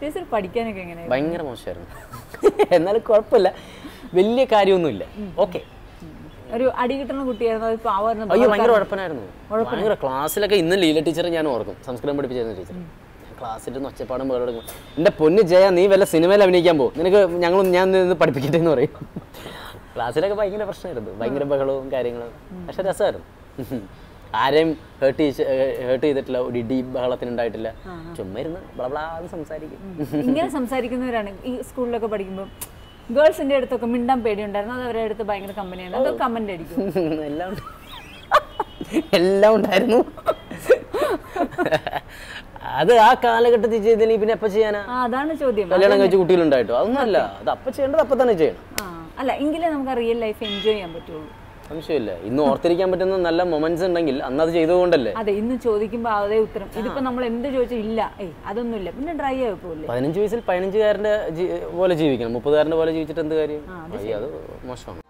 Teacher പഠിക്കാനൊക്കെ എങ്ങനെയാണ് ഭയങ്കര മോശമായിരുന്നു. എന്നാലും കുഴപ്പമില്ല. വലിയ കാര്യമൊന്നുമില്ല. ഓക്കെ. ഒരു അടി കിട്ടുന്ന കുട്ടിയായിരുന്നു അയ്യോ ഭയങ്കര ഉഴപ്പനായിരുന്നു. ഭയങ്കര ക്ലാസ്സിലൊക്കെ ഇന്ന് ലീല ടീച്ചറെ ഞാൻ ഓർക്കും. സംസ്കൃതം പഠിപ്പിച്ചിരുന്ന ടീച്ചർ. ക്ലാസ്സിൽ നിന്ന് ഒച്ചപ്പാടും ബഹളം എന്റെ പൊന്ന് ജയ നീ വല്ല സിനിമയിൽ അഭിനയിക്കാൻ പോകും നിനക്ക് ഞങ്ങൾ ഞാൻ നിന്ന് പഠിപ്പിക്കട്ടെ എന്ന് പറയും. ക്ലാസ്സിലൊക്കെ ഭയങ്കര പ്രശ്നമായിരുന്നു. ഭയങ്കര ബഹളവും കാര്യങ്ങളും. പക്ഷെ രസമായിരുന്നു. ആരെയും ഹേർട്ട് ഹേർട്ട് ചെയ്തിട്ടില്ല ഒരു ഇടി ബഹളത്തിനുണ്ടായിട്ടില്ല. ചുമ്മാ ഇരുന്ന് സംസാരിക്കും. ഇങ്ങനെ സംസാരിക്കുന്നവരാണ് ഈ സ്കൂളിലൊക്കെ പഠിക്കുമ്പോൾ ഗേൾസിന്റെ അടുത്തൊക്കെ മിണ്ടാൻ പേടിയുണ്ടായിരുന്നു. അത് അവരുടെ അടുത്ത് ഭയങ്കര കമ്പനിയാണ്. അത് കമന്റ് അടിക്കും എല്ലാം എല്ലാം ഉണ്ടായിരുന്നു. അത് ആ കാലഘട്ടത്തിൽ ചെയ്തില്ലെങ്കിൽ പിന്നെ എപ്പോ ചെയ്യാനാ? അതാണ് ചോദ്യം. കല്യാണം കഴിച്ച് കുട്ടികളുണ്ടായിട്ടോ? അതൊന്നുമല്ല അത് അപ്പൊ ചെയ്യേണ്ടത് അപ്പൊ തന്നെ ചെയ്യണം. അല്ല എങ്കിലേ നമുക്ക് റിയൽ ലൈഫ് എൻജോയ് ചെയ്യാൻ പറ്റുള്ളൂ. സംശയമില്ല. ഇന്ന് ഓർത്തിരിക്കാൻ പറ്റുന്ന നല്ല മൊമെന്റ്സ് ഉണ്ടെങ്കിൽ അന്ന് അത് ചെയ്തുകൊണ്ടല്ലേ? അതെ ഇന്ന് ചോദിക്കുമ്പോൾ അതേ ഉത്തരം. ഇതിപ്പോ നമ്മൾ എന്ത് ചോദിച്ചാൽ ഇല്ല. ഏയ് അതൊന്നുമില്ല. പിന്നെ ഡ്രൈ ആയി പോകില്ലേ പതിനഞ്ച് വയസ്സിൽ പതിനഞ്ചുകാരന്റെ ജീ- പോലെ ജീവിക്കണം. മുപ്പതുകാരന്റെ പോലെ ജീവിച്ചിട്ട് എന്ത് കാര്യം? അത് മോശമാണ്.